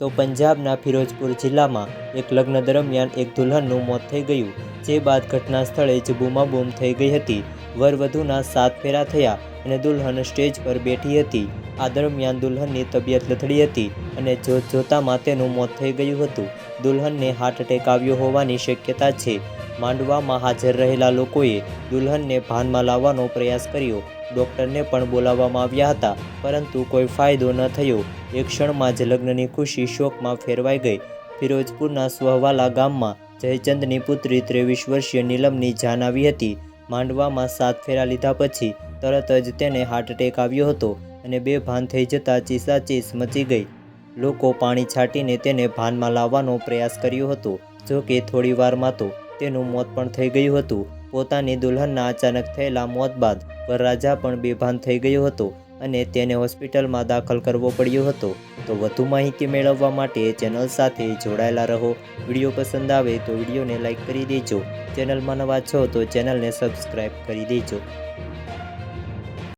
તો પંજાબના ફિરોજપુર જિલ્લામાં એક લગ્ન દરમિયાન એક દુલ્હનનું મોત થઈ ગયું, જે બાદ ઘટના સ્થળે જ બૂમાબૂમ થઈ ગઈ હતી. વરવધુના સાત ફેરા થયા અને દુલ્હન સ્ટેજ પર બેઠી હતી. આ દરમિયાન દુલ્હનની તબિયત લથડી હતી અને જોત જોતામાં તેનું મોત થઈ ગયું હતું. દુલ્હનને હાર્ટ એટેક આવ્યો હોવાની શક્યતા છે. માંડવામાં હાજર રહેલા લોકોએ દુલ્હનને ભાનમાં લાવવાનો પ્રયાસ કર્યો. ડૉક્ટરને પણ બોલાવવામાં આવ્યા હતા, પરંતુ કોઈ ફાયદો ન થયો. એક ક્ષણમાં જ લગ્નની ખુશી શોકમાં ફેરવાઈ ગઈ. ફિરોજપુરના સ્વહવાલા ગામમાં જયચંદની પુત્રી ત્રેવીસ વર્ષીય નીલમની જાન આવી હતી. માંડવામાં સાત ફેરા લીધા પછી તરત જ તેને હાર્ટ એટેક આવ્યો હતો અને બેભાન થઈ જતાં ચીસાચીસ મચી ગઈ. લોકો પાણી છાંટીને તેને ભાનમાં લાવવાનો પ્રયાસ કર્યો હતો, જો કે થોડી વારમાં તો તેનું મોત પણ થઈ ગયું હતું. પોતાની દુલ્હનના અચાનક થયેલા મોત બાદ વરરાજા પણ બેભાન થઈ ગયો હતો અને તેને હોસ્પિટલમાં દાખલ કરવો પડ્યો હતો. તો વધુ માહિતી મેળવવા માટે ચેનલ સાથે જોડાયેલા રહો. વીડિયો પસંદ આવે તો વિડીયોને લાઇક કરી દેજો. ચેનલમાં નવા છો તો ચેનલને સબસ્ક્રાઈબ કરી દેજો.